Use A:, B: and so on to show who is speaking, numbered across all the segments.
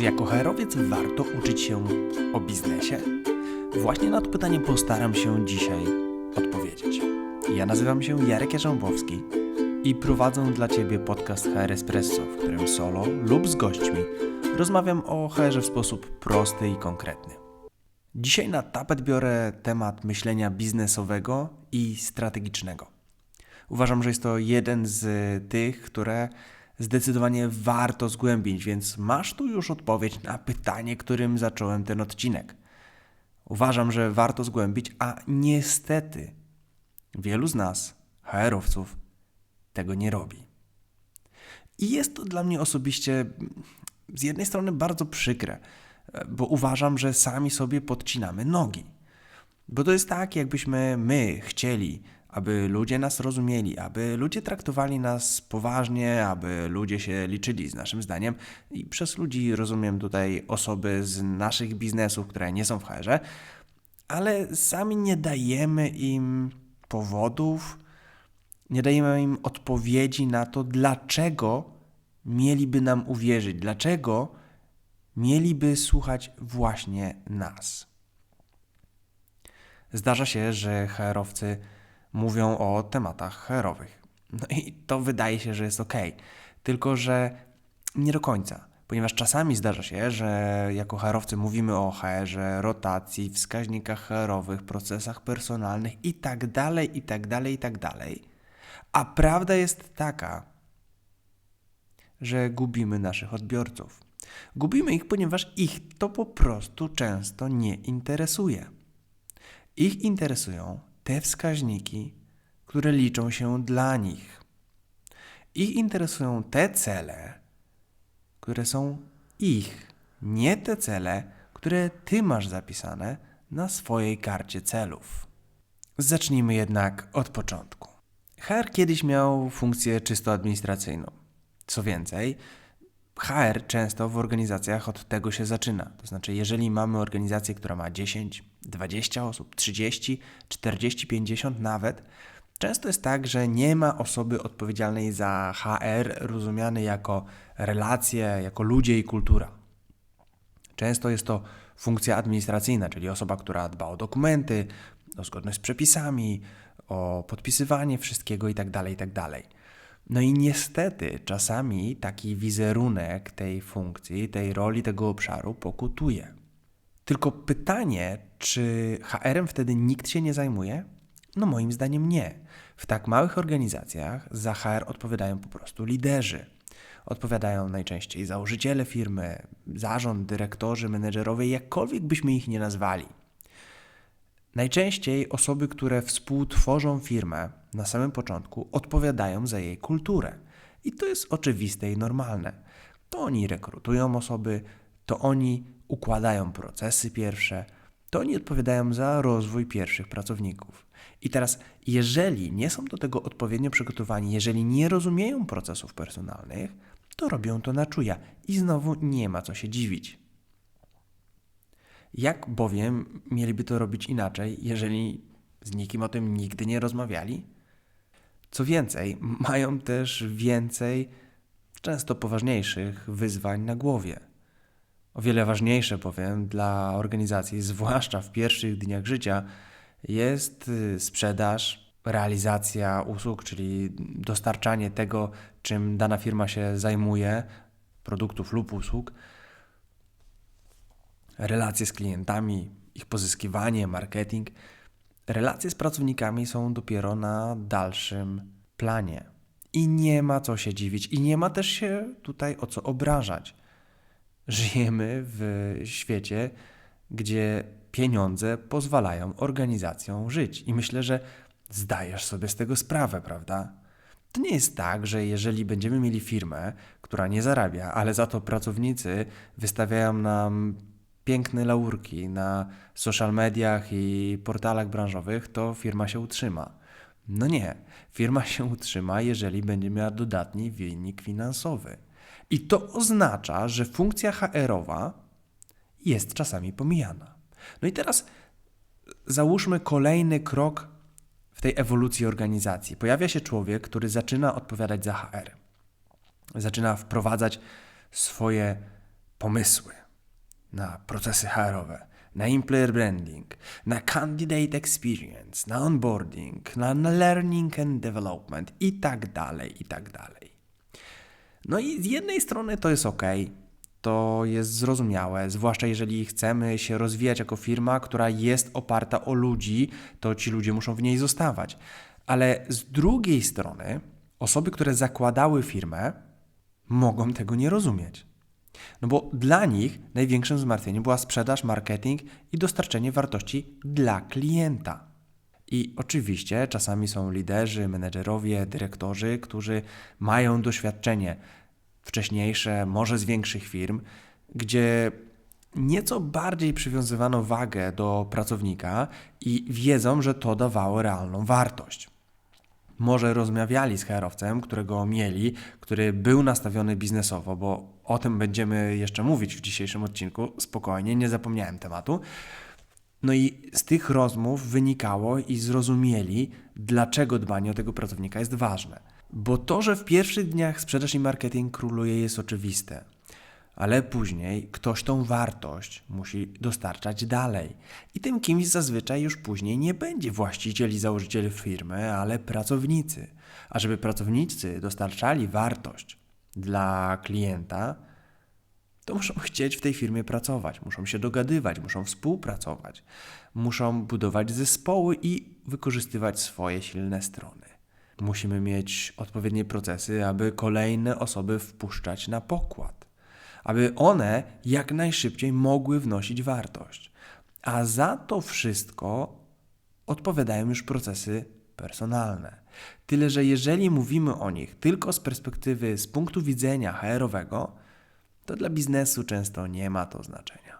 A: Czy jako HR-owiec warto uczyć się o biznesie? Właśnie na to pytanie postaram się dzisiaj odpowiedzieć. Ja nazywam się Jarek Jarzębowski i prowadzę dla Ciebie podcast HR Espresso, w którym solo lub z gośćmi rozmawiam o HR w sposób prosty i konkretny. Dzisiaj na tapet biorę temat myślenia biznesowego i strategicznego. Uważam, że jest to jeden z tych, które zdecydowanie warto zgłębić, więc masz tu już odpowiedź na pytanie, którym zacząłem ten odcinek. Uważam, że warto zgłębić, a niestety wielu z nas, HR-owców, tego nie robi. I jest to dla mnie osobiście z jednej strony bardzo przykre, bo uważam, że sami sobie podcinamy nogi. Bo to jest tak, jakbyśmy my chcieli aby ludzie nas rozumieli, aby ludzie traktowali nas poważnie, aby ludzie się liczyli z naszym zdaniem. I przez ludzi rozumiem tutaj osoby z naszych biznesów, które nie są w hr ale sami nie dajemy im powodów, nie dajemy im odpowiedzi na to, dlaczego mieliby nam uwierzyć, dlaczego mieliby słuchać właśnie nas. Zdarza się, że HR-owcy mówią o tematach HR-owych. No i to wydaje się, że jest ok, tylko że nie do końca, ponieważ czasami zdarza się, że jako HR-owcy mówimy o HR-ze, rotacji, wskaźnikach HR-owych, procesach personalnych i tak dalej, i tak dalej, i tak dalej. A prawda jest taka, że gubimy naszych odbiorców. Gubimy ich, ponieważ ich to po prostu często nie interesuje. Ich interesują te wskaźniki, które liczą się dla nich. Ich interesują te cele, które są ich, nie te cele, które ty masz zapisane na swojej karcie celów. Zacznijmy jednak od początku. HR kiedyś miał funkcję czysto administracyjną. Co więcej, HR często w organizacjach od tego się zaczyna. To znaczy, jeżeli mamy organizację, która ma 10, 20 osób, 30, 40, 50 nawet, często jest tak, że nie ma osoby odpowiedzialnej za HR rozumianej jako relacje, jako ludzie i kultura. Często jest to funkcja administracyjna, czyli osoba, która dba o dokumenty, o zgodność z przepisami, o podpisywanie wszystkiego itd., tak itd. No i niestety czasami taki wizerunek tej funkcji, tej roli, tego obszaru pokutuje. Tylko pytanie, czy HR-em wtedy nikt się nie zajmuje? No moim zdaniem nie. W tak małych organizacjach za HR odpowiadają po prostu liderzy. Odpowiadają najczęściej założyciele firmy, zarząd, dyrektorzy, menedżerowie, jakkolwiek byśmy ich nie nazwali. Najczęściej osoby, które współtworzą firmę na samym początku, odpowiadają za jej kulturę. I to jest oczywiste i normalne. To oni rekrutują osoby, to oni układają procesy pierwsze, to oni odpowiadają za rozwój pierwszych pracowników. I teraz, jeżeli nie są do tego odpowiednio przygotowani, jeżeli nie rozumieją procesów personalnych, to robią to na czuja i znowu nie ma co się dziwić. Jak bowiem mieliby to robić inaczej, jeżeli z nikim o tym nigdy nie rozmawiali? Co więcej, mają też więcej, często poważniejszych wyzwań na głowie. O wiele ważniejsze bowiem dla organizacji, zwłaszcza w pierwszych dniach życia, jest y, sprzedaż, realizacja usług, czyli dostarczanie tego, czym dana firma się zajmuje, produktów lub usług, relacje z klientami, ich pozyskiwanie, marketing. Relacje z pracownikami są dopiero na dalszym planie. I nie ma co się dziwić, i nie ma też się tutaj o co obrażać. Żyjemy w świecie, gdzie pieniądze pozwalają organizacjom żyć. I myślę, że zdajesz sobie z tego sprawę, prawda? To nie jest tak, że jeżeli będziemy mieli firmę, która nie zarabia, ale za to pracownicy wystawiają nam piękne laurki na social mediach i portalach branżowych, to firma się utrzyma. No nie, firma się utrzyma, jeżeli będzie miała dodatni wynik finansowy. I to oznacza, że funkcja HR-owa jest czasami pomijana. No i teraz załóżmy kolejny krok w tej ewolucji organizacji. Pojawia się człowiek, który zaczyna odpowiadać za HR. Zaczyna wprowadzać swoje pomysły na procesy HR-owe, na employer branding, na candidate experience, na onboarding, na, na learning and development i tak dalej, i tak dalej. No i z jednej strony to jest ok, to jest zrozumiałe, zwłaszcza jeżeli chcemy się rozwijać jako firma, która jest oparta o ludzi, to ci ludzie muszą w niej zostawać. Ale z drugiej strony, osoby, które zakładały firmę, mogą tego nie rozumieć. No bo dla nich największym zmartwieniem była sprzedaż, marketing i dostarczenie wartości dla klienta. I oczywiście czasami są liderzy, menedżerowie, dyrektorzy, którzy mają doświadczenie wcześniejsze, może z większych firm, gdzie nieco bardziej przywiązywano wagę do pracownika i wiedzą, że to dawało realną wartość. Może rozmawiali z HR-owcem, którego mieli, który był nastawiony biznesowo, bo o tym będziemy jeszcze mówić w dzisiejszym odcinku. Spokojnie, nie zapomniałem tematu. No i z tych rozmów wynikało i zrozumieli, dlaczego dbanie o tego pracownika jest ważne. Bo to, że w pierwszych dniach sprzedaż i marketing króluje, jest oczywiste. Ale później ktoś tą wartość musi dostarczać dalej. I tym kimś zazwyczaj już później nie będzie właściciel i założyciel firmy, ale pracownicy. A żeby pracownicy dostarczali wartość dla klienta, to muszą chcieć w tej firmie pracować, muszą się dogadywać, muszą współpracować, muszą budować zespoły i wykorzystywać swoje silne strony. Musimy mieć odpowiednie procesy, aby kolejne osoby wpuszczać na pokład, aby one jak najszybciej mogły wnosić wartość. A za to wszystko odpowiadają już procesy personalne. Tyle, że jeżeli mówimy o nich tylko z perspektywy, z punktu widzenia HR-owego, to dla biznesu często nie ma to znaczenia.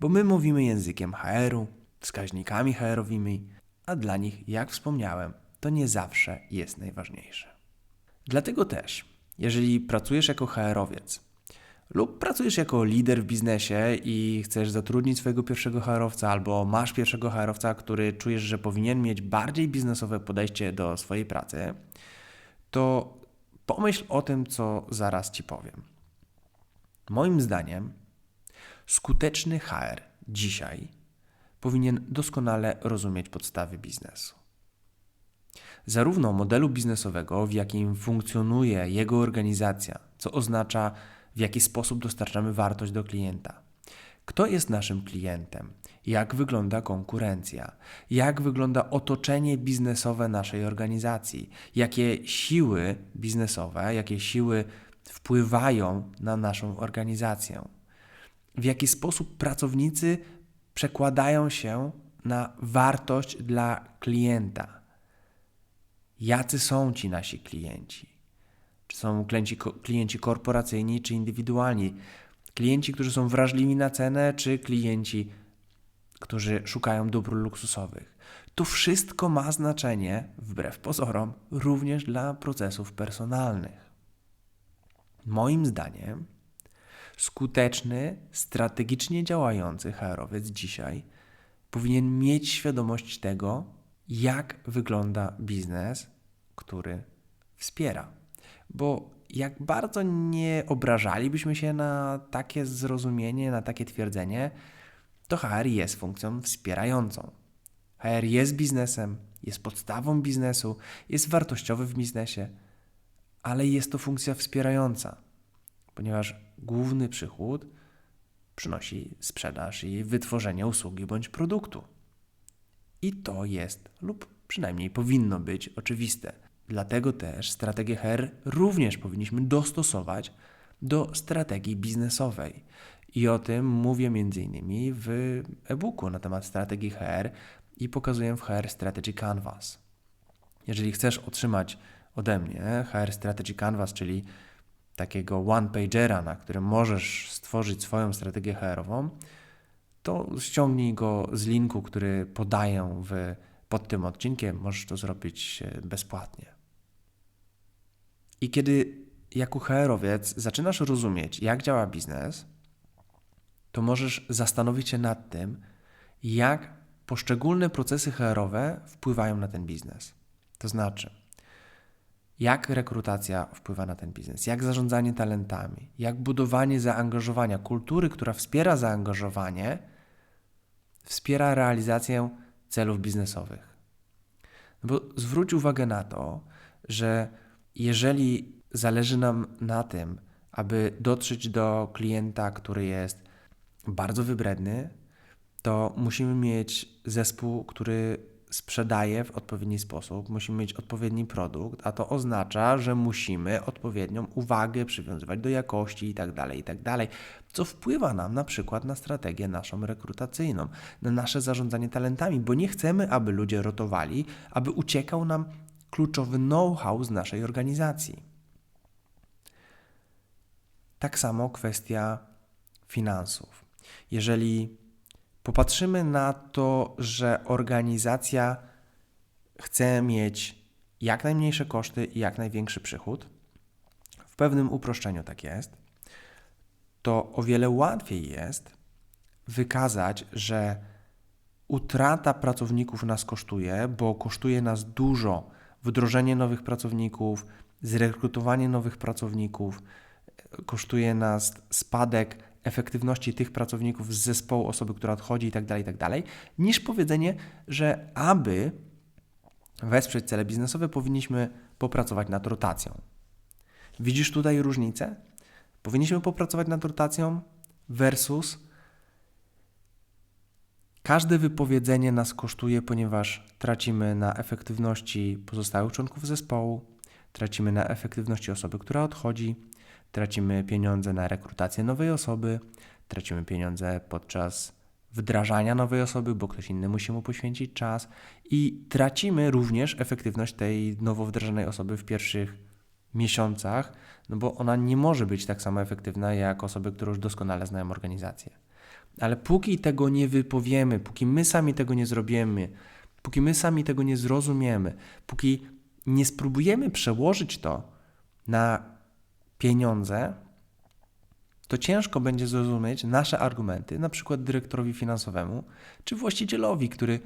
A: Bo my mówimy językiem HR-u, wskaźnikami HR-owymi, a dla nich, jak wspomniałem, to nie zawsze jest najważniejsze. Dlatego też, jeżeli pracujesz jako HR-owiec lub pracujesz jako lider w biznesie i chcesz zatrudnić swojego pierwszego HR-owca albo masz pierwszego HR-owca, który czujesz, że powinien mieć bardziej biznesowe podejście do swojej pracy, to pomyśl o tym, co zaraz Ci powiem. Moim zdaniem skuteczny HR dzisiaj powinien doskonale rozumieć podstawy biznesu zarówno modelu biznesowego, w jakim funkcjonuje jego organizacja, co oznacza, w jaki sposób dostarczamy wartość do klienta. Kto jest naszym klientem? Jak wygląda konkurencja? Jak wygląda otoczenie biznesowe naszej organizacji? Jakie siły biznesowe, jakie siły wpływają na naszą organizację? W jaki sposób pracownicy przekładają się na wartość dla klienta? jacy są ci nasi klienci. Czy są klienci, klienci korporacyjni, czy indywidualni. Klienci, którzy są wrażliwi na cenę, czy klienci, którzy szukają dóbr luksusowych. To wszystko ma znaczenie, wbrew pozorom, również dla procesów personalnych. Moim zdaniem, skuteczny, strategicznie działający HR-owiec dzisiaj powinien mieć świadomość tego, jak wygląda biznes, który wspiera. Bo jak bardzo nie obrażalibyśmy się na takie zrozumienie, na takie twierdzenie, to HR jest funkcją wspierającą. HR jest biznesem, jest podstawą biznesu, jest wartościowy w biznesie, ale jest to funkcja wspierająca, ponieważ główny przychód przynosi sprzedaż i wytworzenie usługi bądź produktu. I to jest, lub przynajmniej powinno być oczywiste. Dlatego też strategię HR również powinniśmy dostosować do strategii biznesowej. I o tym mówię m.in. w e-booku na temat strategii HR i pokazuję w HR Strategy Canvas. Jeżeli chcesz otrzymać ode mnie HR Strategy Canvas, czyli takiego one-pagera, na którym możesz stworzyć swoją strategię HR-ową, to ściągnij go z linku, który podaję w, pod tym odcinkiem. Możesz to zrobić e, bezpłatnie. I kiedy jako HR-owiec zaczynasz rozumieć, jak działa biznes, to możesz zastanowić się nad tym, jak poszczególne procesy HR-owe wpływają na ten biznes. To znaczy, jak rekrutacja wpływa na ten biznes, jak zarządzanie talentami, jak budowanie zaangażowania, kultury, która wspiera zaangażowanie, wspiera realizację celów biznesowych. No bo zwróć uwagę na to, że jeżeli zależy nam na tym, aby dotrzeć do klienta, który jest bardzo wybredny, to musimy mieć zespół, który sprzedaje w odpowiedni sposób, musimy mieć odpowiedni produkt, a to oznacza, że musimy odpowiednią uwagę przywiązywać do jakości itd., tak itd., tak co wpływa nam na przykład na strategię naszą rekrutacyjną, na nasze zarządzanie talentami, bo nie chcemy, aby ludzie rotowali, aby uciekał nam kluczowy know-how z naszej organizacji. Tak samo kwestia finansów. Jeżeli popatrzymy na to, że organizacja chce mieć jak najmniejsze koszty i jak największy przychód, w pewnym uproszczeniu tak jest, to o wiele łatwiej jest wykazać, że utrata pracowników nas kosztuje, bo kosztuje nas dużo wdrożenie nowych pracowników, zrekrutowanie nowych pracowników, kosztuje nas spadek efektywności tych pracowników z zespołu osoby, która odchodzi itd., tak itd., tak niż powiedzenie, że aby wesprzeć cele biznesowe, powinniśmy popracować nad rotacją. Widzisz tutaj różnicę? Powinniśmy popracować nad rotacją versus każde wypowiedzenie nas kosztuje, ponieważ tracimy na efektywności pozostałych członków zespołu, tracimy na efektywności osoby, która odchodzi, tracimy pieniądze na rekrutację nowej osoby, tracimy pieniądze podczas wdrażania nowej osoby, bo ktoś inny musi mu poświęcić czas i tracimy również efektywność tej nowo wdrażanej osoby w pierwszych miesiącach, no bo ona nie może być tak samo efektywna jak osoby, które już doskonale znają organizację. Ale póki tego nie wypowiemy, póki my sami tego nie zrobimy, póki my sami tego nie zrozumiemy, póki nie spróbujemy przełożyć to na pieniądze, to ciężko będzie zrozumieć nasze argumenty, na przykład dyrektorowi finansowemu czy właścicielowi, który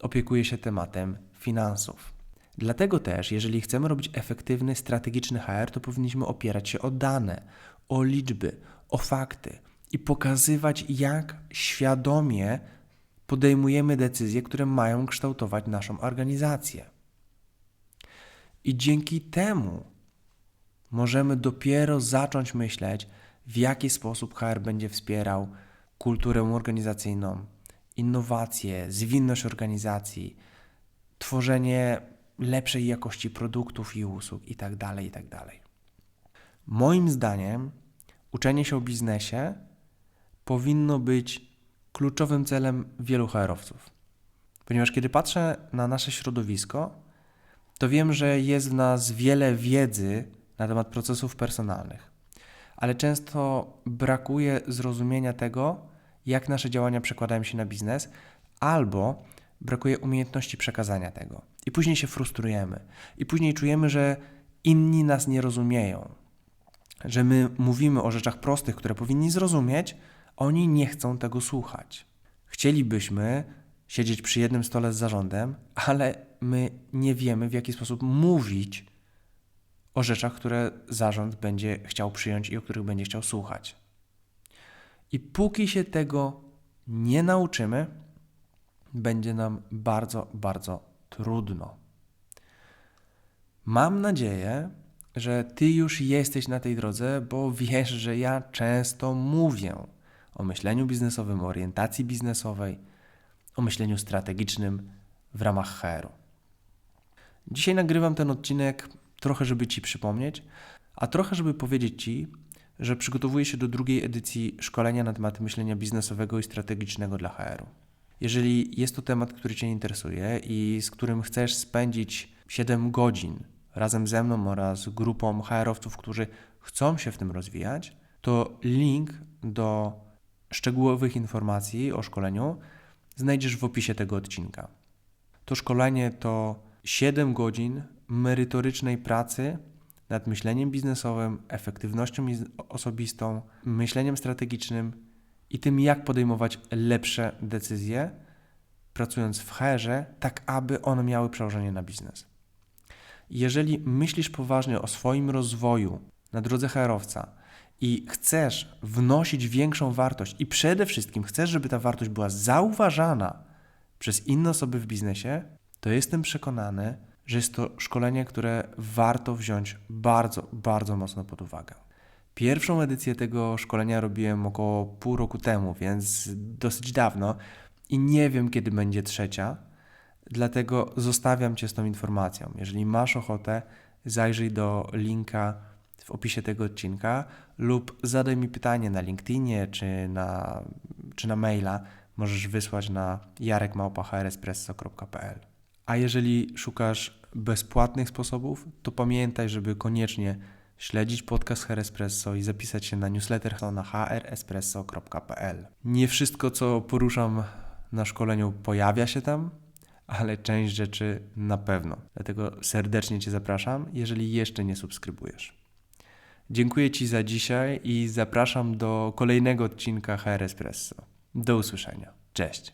A: opiekuje się tematem finansów. Dlatego też, jeżeli chcemy robić efektywny, strategiczny HR, to powinniśmy opierać się o dane, o liczby, o fakty i pokazywać, jak świadomie podejmujemy decyzje, które mają kształtować naszą organizację. I dzięki temu możemy dopiero zacząć myśleć, w jaki sposób HR będzie wspierał kulturę organizacyjną, innowacje, zwinność organizacji, tworzenie lepszej jakości produktów i usług itd. Tak itd. Tak Moim zdaniem uczenie się o biznesie powinno być kluczowym celem wielu HR-owców. Ponieważ kiedy patrzę na nasze środowisko, to wiem, że jest w nas wiele wiedzy na temat procesów personalnych, ale często brakuje zrozumienia tego, jak nasze działania przekładają się na biznes, albo brakuje umiejętności przekazania tego. I później się frustrujemy, i później czujemy, że inni nas nie rozumieją, że my mówimy o rzeczach prostych, które powinni zrozumieć, oni nie chcą tego słuchać. Chcielibyśmy siedzieć przy jednym stole z zarządem, ale my nie wiemy, w jaki sposób mówić o rzeczach, które zarząd będzie chciał przyjąć i o których będzie chciał słuchać. I póki się tego nie nauczymy, będzie nam bardzo, bardzo trudno. Mam nadzieję, że Ty już jesteś na tej drodze, bo wiesz, że ja często mówię o myśleniu biznesowym, orientacji biznesowej, o myśleniu strategicznym w ramach HR-u. Dzisiaj nagrywam ten odcinek trochę, żeby Ci przypomnieć, a trochę, żeby powiedzieć Ci, że przygotowuję się do drugiej edycji szkolenia na temat myślenia biznesowego i strategicznego dla HR-u. Jeżeli jest to temat, który Cię interesuje i z którym chcesz spędzić 7 godzin razem ze mną oraz grupą HR-owców, którzy chcą się w tym rozwijać, to link do szczegółowych informacji o szkoleniu znajdziesz w opisie tego odcinka. To szkolenie to 7 godzin merytorycznej pracy nad myśleniem biznesowym, efektywnością osobistą, myśleniem strategicznym i tym, jak podejmować lepsze decyzje, pracując w HR, tak aby one miały przełożenie na biznes. Jeżeli myślisz poważnie o swoim rozwoju na drodze HR-owca i chcesz wnosić większą wartość i przede wszystkim chcesz, żeby ta wartość była zauważana przez inne osoby w biznesie, to jestem przekonany, że jest to szkolenie, które warto wziąć bardzo, bardzo mocno pod uwagę. Pierwszą edycję tego szkolenia robiłem około pół roku temu, więc dosyć dawno i nie wiem, kiedy będzie trzecia. Dlatego zostawiam Cię z tą informacją. Jeżeli masz ochotę, zajrzyj do linka w opisie tego odcinka lub zadaj mi pytanie na LinkedInie czy na, czy na maila. Możesz wysłać na jarekmałpa.hrespresso.pl A jeżeli szukasz bezpłatnych sposobów, to pamiętaj, żeby koniecznie śledzić podcast HR Espresso i zapisać się na newsletter na hrespresso.pl. Nie wszystko, co poruszam na szkoleniu, pojawia się tam, ale część rzeczy na pewno. Dlatego serdecznie Cię zapraszam, jeżeli jeszcze nie subskrybujesz. Dziękuję Ci za dzisiaj i zapraszam do kolejnego odcinka HR Espresso. Do usłyszenia. Cześć.